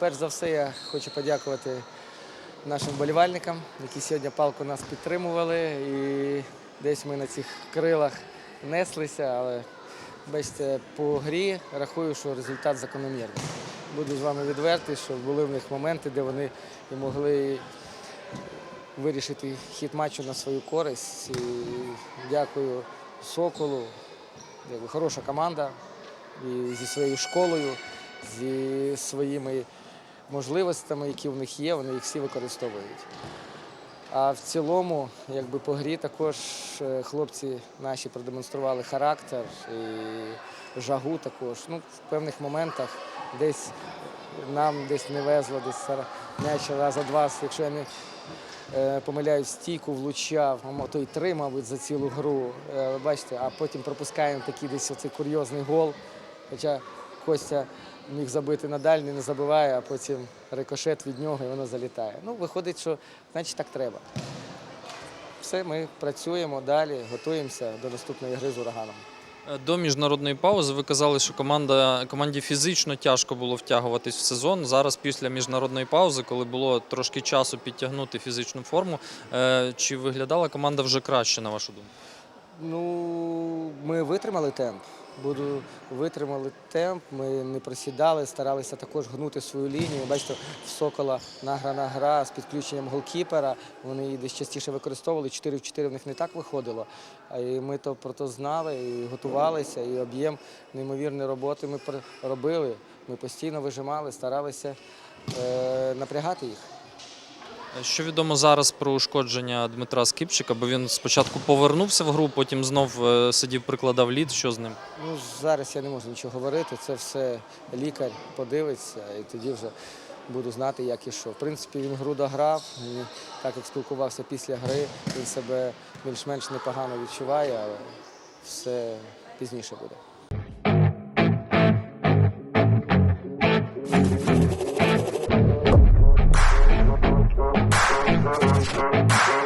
перш за все, я хочу подякувати нашим вболівальникам, які сьогодні палку нас підтримували. І десь ми на цих крилах неслися, але бачите, по грі рахую, що результат закономірний. Буду з вами відвертий, що були в них моменти, де вони могли вирішити хід матчу на свою користь. І дякую Соколу. Хороша команда і зі своєю школою, зі своїми можливостями, які в них є, вони їх всі використовують. А в цілому, якби по грі також е, хлопці наші продемонстрували характер і жагу також. Ну, в певних моментах десь нам десь не везло, десь м'яч раз-два, якщо я не е, помиляюсь, стійку влучав, а то й три, мабуть, за цілу гру. Е, Бачите, а потім пропускаємо такий десь оцей курйозний гол. Хоча Костя міг забити на дальній, не забиває, а потім рикошет від нього і воно залітає. Ну, виходить, що значить так треба. Все, ми працюємо далі, готуємося до наступної гри з ураганом. Е, До міжнародної паузи ви казали, що команда, команді фізично тяжко було втягуватись в сезон. Зараз після міжнародної паузи, коли було трошки часу підтягнути фізичну форму, е, чи виглядала команда вже краще, на вашу думку? Ну, ми витримали темп. Буду витримали темп. Ми не просідали, старалися також гнути свою лінію. Бачите, в Сокола награна гра з підключенням голкіпера. Вони її десь частіше використовували. 4 в 4 в них не так виходило. І ми то про то знали і готувалися. І об'єм неймовірної роботи ми робили. Ми постійно вижимали, старалися е, напрягати їх. Що відомо зараз про ушкодження Дмитра Скипчика, бо він спочатку повернувся в гру, потім знов е, сидів, прикладав лід. Що з ним? Ну, зараз я не можу нічого говорити. Це все лікар подивиться, і тоді вже буду знати, як і що. В принципі, він гру дограв. Він, так як спілкувався після гри, він себе більш-менш непогано відчуває, але все пізніше буде. Yeah.